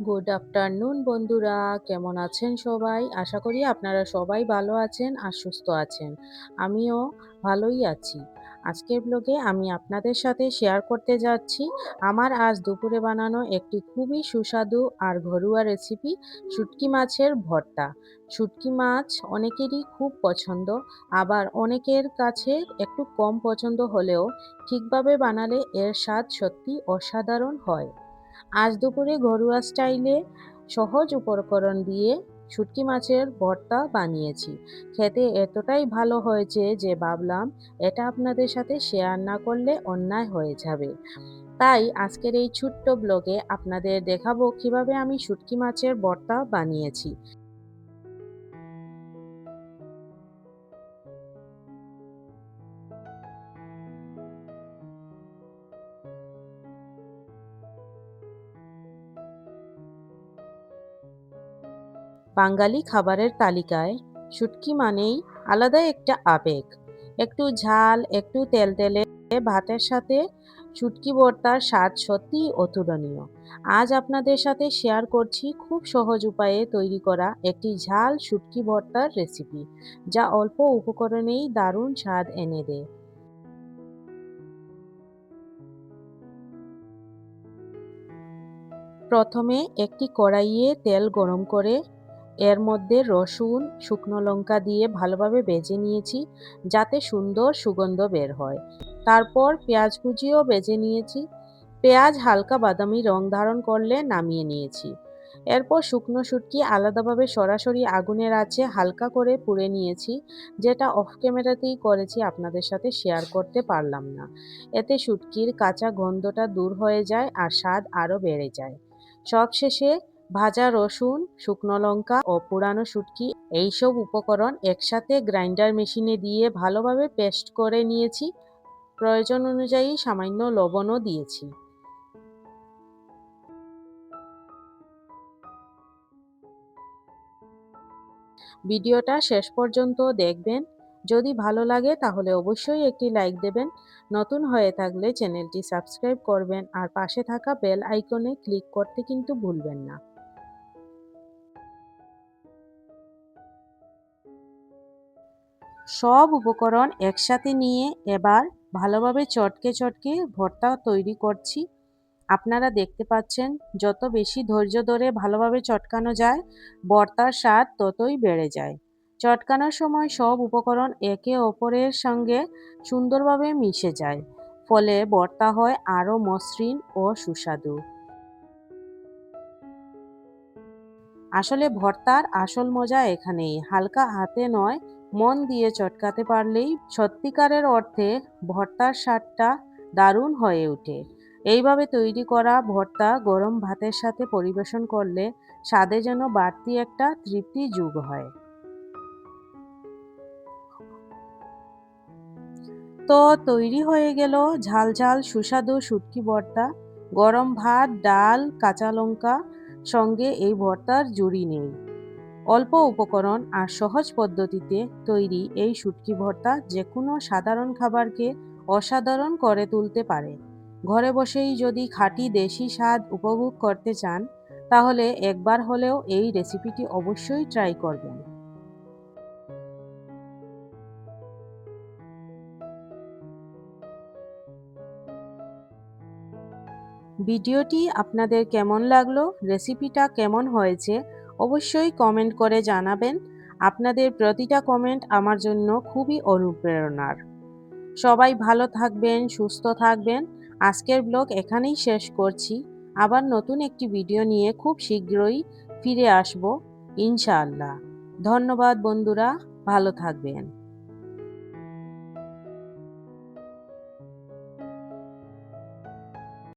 Good afternoon বন্ধুরা। কেমন আছেন সবাই? আশা করি আপনারা সবাই ভালো আছেন আর সুস্থ আছেন। আমিও ভালোই আছি। আজকের ব্লগে আমি আপনাদের সাথে শেয়ার করতে যাচ্ছি আমার আজ দুপুরে বানানো একটি খুবই সুস্বাদু আর ঘরোয়া রেসিপি শুটকি মাছের ভর্তা। শুটকি মাছ অনেকেরই খুব পছন্দ, আবার অনেকের কাছে একটু কম পছন্দ হলেও ঠিকভাবে বানালে এর স্বাদ সত্যি অসাধারণ হয়। আজ দুপুরে ঘরোয়া স্টাইলে সহজ উপকরণ দিয়ে শুটকি মাছের ভর্তা বানিয়েছি। খেতে এতটাই ভালো হয়েছে যে ভাবলাম এটা আপনাদের সাথে শেয়ার না করলে অন্যায় হয়ে যাবে। তাই আজকের এই ছোট্ট ব্লগে আপনাদের দেখাবো কীভাবে আমি শুটকি মাছের ভর্তা বানিয়েছি। বাঙালি খাবারের তালিকায়, শুটকি মানেই আলাদা একটা আবেগ। একটু ঝাল, একটু তেলতেলে ভাতের সাথে শুটকি ভর্তার স্বাদ সত্যিই অতুলনীয়। আজ আপনাদের সাথে শেয়ার করছি খুব সহজ উপায়ে তৈরি করা একটি ঝাল শুটকি ভর্তার রেসিপি যা অল্প উপকরণেই দারুণ স্বাদ এনে দেয়। প্রথমে একটি কড়াইয়ে তেল গরম করে এর মধ্যে রসুন, শুকনো লঙ্কা দিয়ে ভালোভাবে বেজে নিয়েছি যাতে সুন্দর সুগন্ধ বের হয়। তারপর পেঁয়াজ কুচিও বেজে নিয়েছি। পেঁয়াজ হালকা বাদামি রং ধারণ করলে নামিয়ে নিয়েছি। এরপর শুকনো শুটকি আলাদাভাবে সরাসরি আগুনের আছে হালকা করে পুড়ে নিয়েছি, যেটা অফ ক্যামেরাতেই করেছি, আপনাদের সাথে শেয়ার করতে পারলাম না। এতে শুটকির কাঁচা গন্ধটা দূর হয়ে যায় আর স্বাদ আরও বেড়ে যায়। সবশেষে ভাজা রসুন, শুকনো লঙ্কা ও পুরানো শুটকি, এইসব উপকরণ একসাথে গ্রাইন্ডার মেশিনে দিয়ে ভালোভাবে পেস্ট করে নিয়েছি। প্রয়োজন অনুযায়ী সামান্য লবণও দিয়েছি। ভিডিওটা শেষ পর্যন্ত দেখবেন। যদি ভালো লাগে তাহলে অবশ্যই একটি লাইক দেবেন। নতুন হয়ে থাকলে চ্যানেলটি সাবস্ক্রাইব করবেন আর পাশে থাকা বেল আইকনে ক্লিক করতে কিন্তু ভুলবেন না। সব উপকরণ একসাথে নিয়ে এবার ভালোভাবে চটকে চটকে ভর্তা তৈরি করছি। আপনারা দেখতে পাচ্ছেন, যত বেশি ধৈর্য ধরে ভালোভাবে চটকানো যায়, ভর্তার স্বাদ ততই বেড়ে যায়। চটকানোর সময় সব উপকরণ একে অপরের সঙ্গে সুন্দরভাবে মিশে যায়, ফলে ভর্তা হয় আরও মসৃণ ও সুস্বাদু। আসলে ভর্তার আসল মজা এখানেই। হালকা হাতে নয়, মন দিয়ে চটকাতে পারলেই সত্যিকারের অর্থে ভর্তার স্বাদটা দারুণ হয়ে ওঠে। এইভাবে তৈরি করা ভর্তা গরম ভাতের সাথে পরিবেশন করলে স্বাদে যেন বাড়তি একটা তৃপ্তি যুগ হয়। তো তৈরি হয়ে গেল ঝাল ঝাল সুস্বাদু শুটকি ভর্তা। গরম ভাত, ডাল, কাঁচা লঙ্কা সঙ্গে এই ভর্তার জুড়ি নেই। অল্প উপকরণ আর সহজ পদ্ধতিতে তৈরি এই শুটকি ভর্তা যে কোনো সাধারণ খাবারকে অসাধারণ করে তুলতে পারে। ঘরে বসেই যদি খাঁটি দেশি স্বাদ উপভোগ করতে চান, তাহলে একবার হলেও এই রেসিপিটি অবশ্যই ট্রাই করবেন। ভিডিওটি আপনাদের কেমন লাগল? রেসিপিটা কেমন হয়েছে? অবশ্যই কমেন্ট করে জানাবেন। আপনাদের প্রতিটা কমেন্ট আমার জন্য খুবই অনুপ্রেরণার। সবাই ভালো থাকবেন, সুস্থ থাকবেন। আজকের ব্লগ এখানেই শেষ করছি। আবার নতুন একটি ভিডিও নিয়ে খুব শীঘ্রই ফিরে আসব, ইনশাআল্লাহ। ধন্যবাদ বন্ধুরা, ভালো থাকবেন।